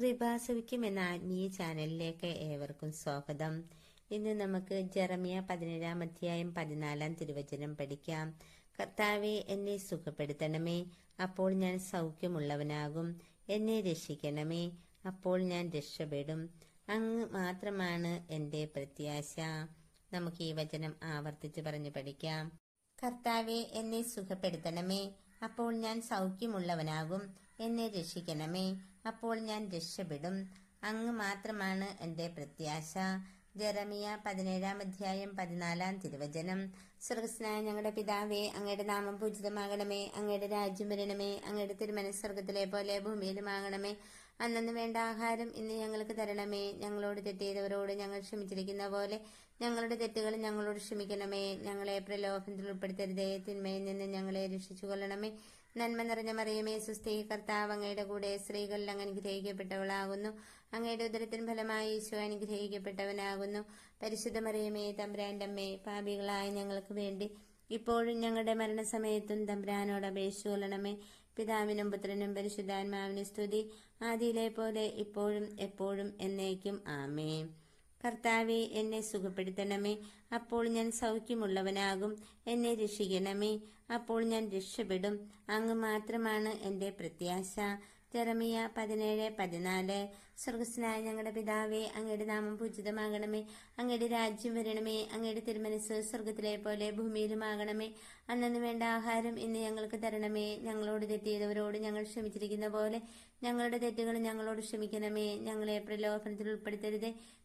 കൃപാസവിക്കും എന്ന ആത്മീയ ചാനലിലേക്ക് ഏവർക്കും സ്വാഗതം. ഇന്ന് നമുക്ക് ജെറമിയ പതിനേഴാം അധ്യായം പതിനാലാം തിരുവചനം പഠിക്കാം. കർത്താവെ എന്നെ സുഖപ്പെടുത്തണമേ. അപ്പോൾ ഞാൻ സൗഖ്യമുള്ളവനാകും. എന്നെ രക്ഷിക്കണമേ. അപ്പോൾ ഞാൻ രക്ഷപ്പെടും. അങ്ങ് മാത്രമാണ് എന്റെ പ്രത്യാശ. നമുക്ക് ഈ വചനം ആവർത്തിച്ച് പറഞ്ഞു പഠിക്കാം. കർത്താവെ എന്നെ സുഖപ്പെടുത്തണമേ. അപ്പോൾ ഞാൻ സൗഖ്യമുള്ളവനാകും. എന്നെ രക്ഷിക്കണമേ. അപ്പോൾ ഞാൻ രക്ഷപ്പെടും. അങ്ങ് മാത്രമാണ് എന്റെ പ്രത്യാശ. ജെറമിയ പതിനേഴാം അധ്യായം പതിനാലാം തിരുവചനം. സ്വർഗസ്നായ ഞങ്ങളുടെ പിതാവേ അങ്ങയുടെ നാമം പൂജിതമാകണമേ. അങ്ങയുടെ രാജ്യം വരണമേ. അങ്ങയുടെ തിരുമനസ്വർഗത്തിലെ പോലെ ഭൂമിയിലുമാകണമേ. അന്നു വേണ്ട ആഹാരം ഇന്ന് ഞങ്ങൾക്ക് തരണമേ. ഞങ്ങളോട് തെറ്റിയതവരോട് ഞങ്ങൾ ക്ഷമിച്ചിരിക്കുന്ന പോലെ ഞങ്ങളുടെ തെറ്റുകൾ ഞങ്ങളോട് ക്ഷമിക്കണമേ. ഞങ്ങളെ പ്രലോഭനത്തിൽ ഉൾപ്പെടുത്തരുതേ. തിന്മയിൽ നിന്ന് ഞങ്ങളെ രക്ഷിച്ചു കൊള്ളണമേ നന്മ നിറഞ്ഞ മറിയമേ സുസ്ഥി കർത്താവ് അങ്ങയുടെ കൂടെ സ്ത്രീകളിൽ അങ്ങ് അനുഗ്രഹിക്കപ്പെട്ടവളാകുന്നു. അങ്ങയുടെ ഉദരത്തിന് ഫലമായി ഈശോ അനുഗ്രഹിക്കപ്പെട്ടവനാകുന്നു. പരിശുദ്ധ മറിയമേ തമ്പ്രാന്റെ അമ്മേ പാപികളായ ഞങ്ങൾക്ക് വേണ്ടി ഇപ്പോഴും ഞങ്ങളുടെ മരണസമയത്തും തമ്പ്രാനോട് അപേക്ഷിച്ചു കൊള്ളണമേ. പിതാവിനും പുത്രനും പരിശുദ്ധാത്മാവിനും സ്തുതി. ആദിയിലെ പോലെ ഇപ്പോഴും എപ്പോഴും എന്നേക്കും. ആമേ കർത്താവെ എന്നെ സുഖപ്പെടുത്തണമേ. അപ്പോൾ ഞാൻ സൗഖ്യമുള്ളവനാകും. എന്നെ രക്ഷിക്കണമേ. അപ്പോൾ ഞാൻ രക്ഷപ്പെടും. അങ്ങ് മാത്രമാണ് എന്റെ പ്രത്യാശ. ജെറമിയ പതിനേഴ് പതിനാല്. സ്വർഗസ്നായ ഞങ്ങളുടെ പിതാവേ അങ്ങയുടെ നാമം പൂജിതമാകണമേ. അങ്ങയുടെ രാജ്യം വരണമേ. അങ്ങയുടെ തിരുമനസ് സ്വർഗത്തിലെ പോലെ ഭൂമിയിലുമാകണമേ. അന്നു വേണ്ട ആഹാരം ഇന്ന് ഞങ്ങൾക്ക് തരണമേ. ഞങ്ങളോട് തെറ്റിയതവരോട് ഞങ്ങൾ ക്ഷമിച്ചിരിക്കുന്ന പോലെ ഞങ്ങളുടെ തെറ്റുകൾ ഞങ്ങളോട് ക്ഷമിക്കണമേ. ഞങ്ങളെ പ്രലോഭനത്തിൽ ഉൾപ്പെടുത്തരുതേ.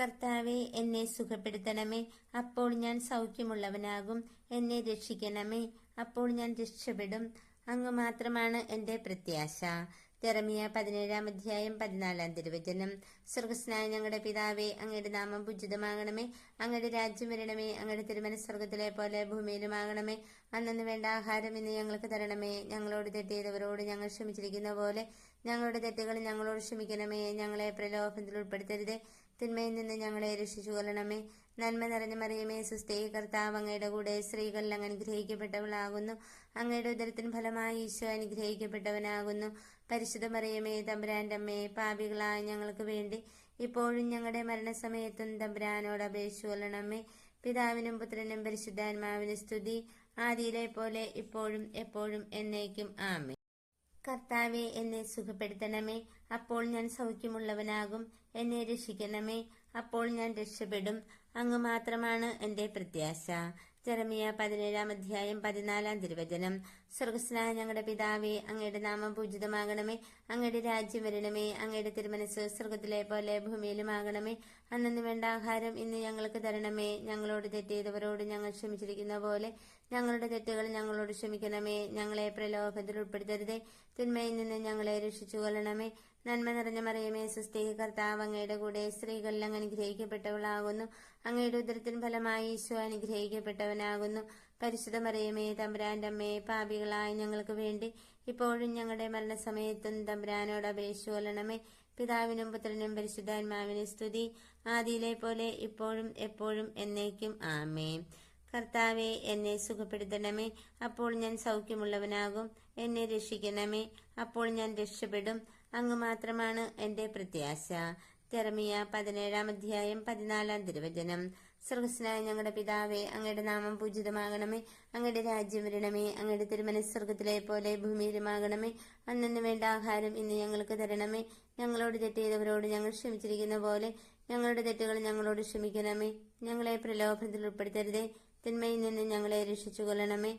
കർത്താവെ എന്നെ സുഖപ്പെടുത്തണമേ. അപ്പോൾ ഞാൻ സൗഖ്യമുള്ളവനാകും. എന്നെ രക്ഷിക്കണമേ. അപ്പോൾ ഞാൻ രക്ഷപ്പെടും. അങ്ങ് മാത്രമാണ് എന്റെ പ്രത്യാശ. ജെറമിയ പതിനേഴാം അധ്യായം പതിനാലാം തിരുവചനം. സ്വർഗസ്നായ ഞങ്ങളുടെ പിതാവേ അങ്ങയുടെ നാമം പൂജിതമാകണമേ. അങ്ങയുടെ രാജ്യം വരണമേ. അങ്ങയുടെ തിരുമന സ്വർഗത്തിലെ പോലെ ഭൂമിയിലുമാകണമേ. അന്നു വേണ്ട ആഹാരം ഇന്ന് ഞങ്ങൾക്ക് തരണമേ. ഞങ്ങളോട് തെറ്റിയതവരോട് ഞങ്ങൾ ക്ഷമിച്ചിരിക്കുന്ന പോലെ ഞങ്ങളുടെ തെറ്റുകൾ ഞങ്ങളോട് ക്ഷമിക്കണമേ. ഞങ്ങളെ പ്രലോഭനത്തിൽ ഉൾപ്പെടുത്തരുതേ. തിന്മയിൽ നിന്ന് ഞങ്ങളെ രക്ഷിച്ചു കൊള്ളണമേ. നന്മ നിറഞ്ഞ മറിയമേ സുസ്ഥേ കർത്താവ് അങ്ങയുടെ കൂടെ സ്ത്രീകളിൽ അനുഗ്രഹിക്കപ്പെട്ടവളാകുന്നു. അങ്ങയുടെ ഉദരത്തിന് ഫലമായി ഈശോ അനുഗ്രഹിക്കപ്പെട്ടവനാകുന്നു. പരിശുദ്ധ മറിയമേ തമ്പുരാന്റെ അമ്മയെ പാപികളായ ഞങ്ങൾക്ക് വേണ്ടി ഇപ്പോഴും ഞങ്ങളുടെ മരണസമയത്തും തമ്പുരാനോട് അപേക്ഷിച്ചു കൊള്ളണമേ. പിതാവിനും പുത്രനും പരിശുദ്ധാത്മാവിനും സ്തുതി. ആദിയിലെ പോലെ ഇപ്പോഴും എപ്പോഴും എന്നേക്കും. ആമേ കർത്താവെ എന്നെ സുഖപ്പെടുത്തണമേ. അപ്പോൾ ഞാൻ സൗഖ്യമുള്ളവനാകും. എന്നെ രക്ഷിക്കണമേ. അപ്പോൾ ഞാൻ രക്ഷപ്പെടും. അങ്ങ് മാത്രമാണ് എന്റെ പ്രത്യാശ. ജെറമിയ പതിനേഴാം അധ്യായം പതിനാലാം തിരുവചനം. സ്വർഗസ്നായ ഞങ്ങളുടെ പിതാവേ അങ്ങയുടെ നാമം പൂജിതമാകണമേ. അങ്ങയുടെ രാജ്യം വരണമേ. അങ്ങയുടെ തിരുമനസ് സ്വർഗത്തിലെ പോലെ ഭൂമിയിലുമാകണമേ. അന്നു വേണ്ട ആഹാരം ഇന്ന് ഞങ്ങൾക്ക് തരണമേ. ഞങ്ങളോട് തെറ്റിയതവരോട് ഞങ്ങൾ ക്ഷമിച്ചിരിക്കുന്ന പോലെ ഞങ്ങളുടെ തെറ്റുകൾ ഞങ്ങളോട് ക്ഷമിക്കണമേ. ഞങ്ങളെ പ്രലോഭത്തിൽ ഉൾപ്പെടുത്തരുതേ. തിന്മയിൽ നിന്ന് ഞങ്ങളെ രക്ഷിച്ചു കൊള്ളണമേ നന്മ നിറഞ്ഞ മറിയമേ സുസ്ഥി കർത്താവ് അങ്ങയുടെ കൂടെ സ്ത്രീകളിൽ അങ്ങ് അനുഗ്രഹിക്കപ്പെട്ടവളാകുന്നു. അങ്ങയുടെ ഉദരത്തിന് ഫലമായി ഈശോ അനുഗ്രഹിക്കപ്പെട്ടവനാകുന്നു. പരിശുദ്ധ മറിയമേ തമ്പുരാന്റെ അമ്മയെ പാപികളായ ഞങ്ങൾക്ക് വേണ്ടി ഇപ്പോഴും ഞങ്ങളുടെ മരണസമയത്തും തമ്പുരാനോട് അപേക്ഷിച്ചു കൊല്ലണമേ പിതാവിനും പുത്രനും പരിശുദ്ധാത്മാവിനും സ്തുതി. ആദിയിലെ പോലെ ഇപ്പോഴും എപ്പോഴും എന്നേക്കും ആമേ കർത്താവെ എന്നെ സുഖപ്പെടുത്തണമേ. അപ്പോൾ ഞാൻ സൗഖ്യമുള്ളവനാകും. എന്നെ രക്ഷിക്കണമേ. അപ്പോൾ ഞാൻ രക്ഷപ്പെടും. അങ്ങ് മാത്രമാണ് എന്റെ പ്രത്യാശ. തെറമിയ പതിനേഴാം അധ്യായം പതിനാലാം തിരുവചനം. സ്വർഗസ്നായ ഞങ്ങളുടെ പിതാവേ അങ്ങയുടെ നാമം പൂജിതമാകണമേ. അങ്ങയുടെ രാജ്യം വരണമേ. അങ്ങയുടെ തിരുമനസ്വർഗത്തിലെ പോലെ ഭൂമിയിലുമാകണമേ. അന്നു വേണ്ട ആഹാരം ഇന്ന് ഞങ്ങൾക്ക് തരണമേ. ഞങ്ങളോട് തെറ്റെയ്തവരോട് ഞങ്ങൾ ക്ഷമിച്ചിരിക്കുന്ന പോലെ ഞങ്ങളുടെ തെറ്റുകൾ ഞങ്ങളോട് ക്ഷമിക്കണമേ. ഞങ്ങളെ പ്രലോഭനത്തിൽ ഉൾപ്പെടുത്തരുതേ. തിന്മയിൽ നിന്ന് ഞങ്ങളെ രക്ഷിച്ചു കൊള്ളണമേ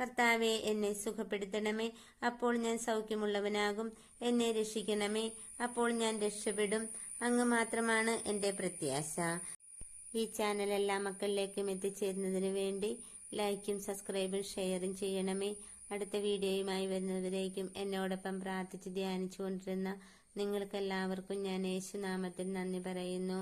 കർത്താവെ എന്നെ സുഖപ്പെടുത്തണമേ. അപ്പോൾ ഞാൻ സൗഖ്യമുള്ളവനാകും. എന്നെ രക്ഷിക്കണമേ. അപ്പോൾ ഞാൻ രക്ഷപ്പെടും. അങ്ങ് മാത്രമാണ് എന്റെ പ്രത്യാശ. ഈ ചാനൽ എല്ലാ മക്കളിലേക്കും എത്തിച്ചേരുന്നതിന് വേണ്ടി ലൈക്കും സബ്സ്ക്രൈബും ഷെയറും ചെയ്യണമേ. അടുത്ത വീഡിയോയുമായി വരുന്നവരേക്കും എന്നോടൊപ്പം പ്രാർത്ഥിച്ച് ധ്യാനിച്ചു കൊണ്ടിരുന്ന നിങ്ങൾക്കെല്ലാവർക്കും ഞാൻ യേശുനാമത്തിൽ നന്ദി പറയുന്നു.